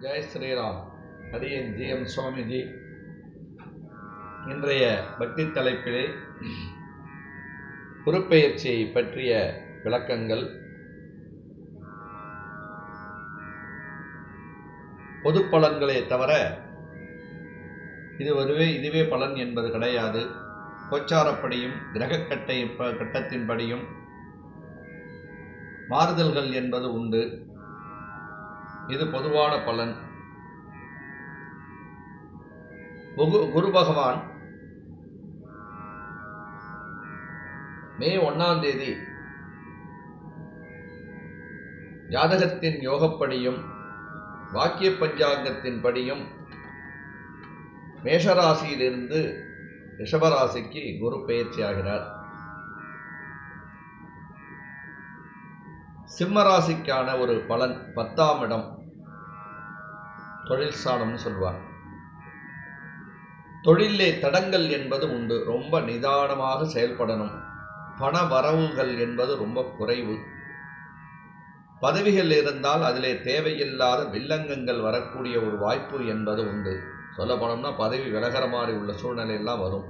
ஜெய் ஸ்ரீராம். அடியன் G M Swamiji. இன்றைய பக்தி தலைப்பிலே குருப்பெயர்ச்சியை பற்றிய விளக்கங்கள். பொது பலன்களே தவிர இது ஒருவே இதுவே பலன் என்பது கிடையாது. கோச்சாரப்படியும் கிரகக்கட்டை ப- கட்டத்தின்படியும் மாறுதல்கள் என்பது உண்டு. இது பொதுவான பலன். குரு பகவான் மே ஒன்னாம் தேதி ஜாதகத்தின் யோகப்படியும் வாக்கிய பஞ்சாங்கத்தின் படியும் மேஷராசியிலிருந்து ரிஷபராசிக்கு குரு பயிற்சியாகிறார் ஆகிறார். சிம்ம ராசிக்கான ஒரு பலன் பத்தாம் இடம். தொழில் சாணம்னு சொல்லுவார் தொழிலே தடங்கள் என்பது உண்டு. ரொம்ப நிதானமாக செயல்படணும். பண வரவுகள் என்பது ரொம்ப குறைவு. பதவிகள் இருந்தால் அதிலே தேவையில்லாத வில்லங்கங்கள் வரக்கூடிய ஒரு வாய்ப்பு என்பது உண்டு. சொல்ல போனோம்னா பதவி விலகிற மாதிரி உள்ள சூழ்நிலை எல்லாம் வரும்.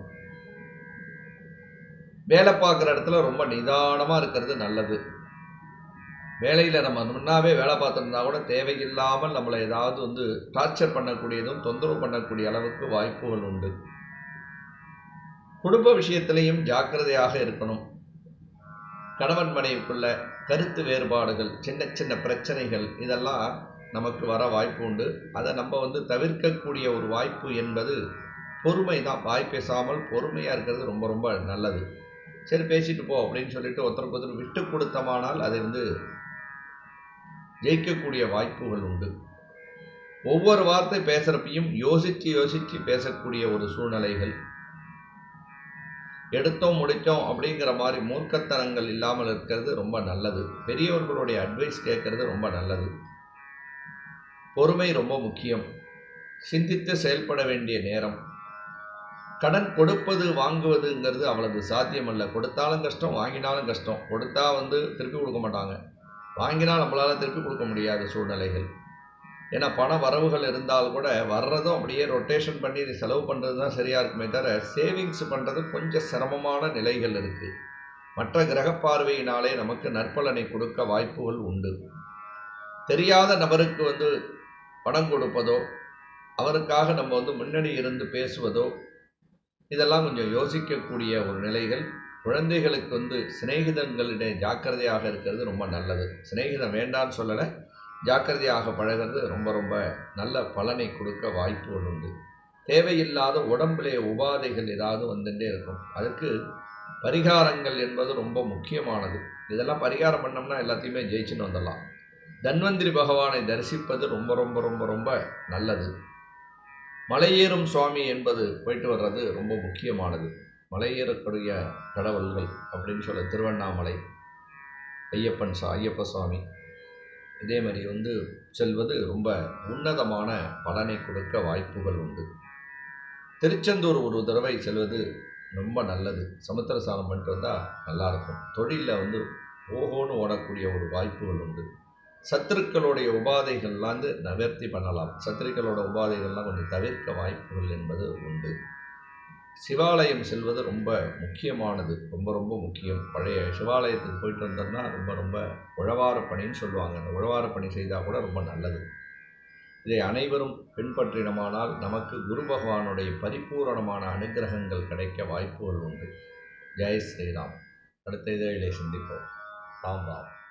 வேலை பார்க்குற இடத்துல ரொம்ப நிதானமாக இருக்கிறது நல்லது. வேலையில் நம்ம முன்னாவே வேலை பார்த்துருந்தா கூட தேவையில்லாமல் நம்மளை ஏதாவது வந்து டார்ச்சர் பண்ணக்கூடியதும் தொந்தரவு பண்ணக்கூடிய அளவுக்கு வாய்ப்புகள் உண்டு. குடும்ப விஷயத்திலையும் ஜாக்கிரதையாக இருக்கணும். கணவன் மனைவிக்குள்ள கருத்து வேறுபாடுகள் சின்ன சின்ன பிரச்சனைகள் இதெல்லாம் நமக்கு வர வாய்ப்பு உண்டு. அதை நம்ம வந்து தவிர்க்கக்கூடிய ஒரு வாய்ப்பு என்பது பொறுமை தான் வாய் பேசாமல் பொறுமையாக இருக்கிறது ரொம்ப ரொம்ப நல்லது. சரி பேசிட்டு போ அப்படின்னு சொல்லிட்டு ஒருத்தருக்கு ஒருத்தர் விட்டு கொடுத்தமானால் அது வந்து ஜெயிக்கக்கூடிய வாய்ப்புகள் உண்டு. ஒவ்வொரு வார்த்தை பேசுகிறப்பையும் யோசித்து யோசித்து பேசக்கூடிய ஒரு சூழ்நிலைகள். எடுத்தோம் முடித்தோம் அப்படிங்கிற மாதிரி மூர்க்கத்தனங்கள் இல்லாமல் இருக்கிறது ரொம்ப நல்லது. பெரியவர்களுடைய அட்வைஸ் கேட்கறது ரொம்ப நல்லது. பொறுமை ரொம்ப முக்கியம். சிந்தித்து செயல்பட வேண்டிய நேரம். கடன் கொடுப்பது வாங்குவதுங்கிறது அவ்வளவு சாத்தியமல்ல. கொடுத்தாலும் கஷ்டம் வாங்கினாலும் கஷ்டம். கொடுத்தா வந்து திருப்பி கொடுக்க மாட்டாங்க. வாங்கினால் நம்மளால் திருப்பி கொடுக்க முடியாத சூழ்நிலைகள். ஏன்னா பண வரவுகள் இருந்தால் கூட வர்றதும் அப்படியே ரொட்டேஷன் பண்ணி செலவு பண்ணுறது தான் சரியாக இருக்குமே தவிர சேவிங்ஸ் பண்ணுறது கொஞ்சம் சிரமமான நிலைகள் இருக்குது மற்ற கிரக பார்வையினாலே நமக்கு நற்பலனை கொடுக்க வாய்ப்புகள் உண்டு. தெரியாத நபருக்கு வந்து பணம் கொடுப்பதோ அவருக்காக நம்ம வந்து முன்னணி இருந்து பேசுவதோ இதெல்லாம் கொஞ்சம் யோசிக்கக்கூடிய ஒரு நிலைகள். குழந்தைகளுக்கு வந்து சிநேகிதங்களிடையே ஜாக்கிரதையாக இருக்கிறது ரொம்ப நல்லது. சிநேகிதம் வேண்டான்னு சொல்லலை ஜாக்கிரதையாக பழகிறது ரொம்ப ரொம்ப நல்ல பலனை கொடுக்க வாய்ப்புகள் உண்டு. தேவையில்லாத உடம்பிலே உபாதைகள் ஏதாவது வந்துட்டே இருக்கும். அதுக்கு பரிகாரங்கள் என்பது ரொம்ப முக்கியமானது. இதெல்லாம் பரிகாரம் பண்ணோம்னா எல்லாத்தையுமே ஜெயிச்சுன்னு வந்துடலாம். தன்வந்திரி பகவானை தரிசிப்பது ரொம்ப ரொம்ப ரொம்ப ரொம்ப நல்லது. மலையேறும் சுவாமி என்பது போயிட்டு வர்றது ரொம்ப முக்கியமானது. மலையேறக்கூடிய கடவுள்கள் அப்படின்னு சொல்ல திருவண்ணாமலை ஐயப்பன் சா ஐயப்ப சுவாமி இதே மாதிரி வந்து செல்வது ரொம்ப உன்னதமான பலனை கொடுக்க வாய்ப்புகள் உண்டு. திருச்செந்தூர் ஒரு தடவை செல்வது ரொம்ப நல்லது. சமுத்திர ஸ்நானம் பண்ணிட்டு வந்தால் நல்லாயிருக்கும். தொழிலில் வந்து ஓஹோன்னு ஓடக்கூடிய ஒரு வாய்ப்புகள் உண்டு. சத்துருக்களுடைய உபாதைகள்லாம் வந்து நவர்த்தி பண்ணலாம். சத்துருக்களோட உபாதைகள்லாம் கொஞ்சம் தவிர்க்க வாய்ப்புகள் என்பது உண்டு. சிவாலயம் செல்வது ரொம்ப முக்கியமானது. ரொம்ப ரொம்ப முக்கியம். பழைய சிவாலயத்துக்கு போயிட்டு வந்தோம்னா ரொம்ப ரொம்ப உழவார பணின்னு சொல்லுவாங்க. அந்த உழவார பணி செய்தால் கூட ரொம்ப நல்லது. இதை அனைவரும் பின்பற்றினமானால் நமக்கு குரு பகவானுடைய பரிபூரணமான அனுகிரகங்கள் கிடைக்க வாய்ப்புகள் உண்டு. ஜெய் ஸ்ரீராம். அடுத்த இதழிலே சந்திப்போம். ராம் ராம்.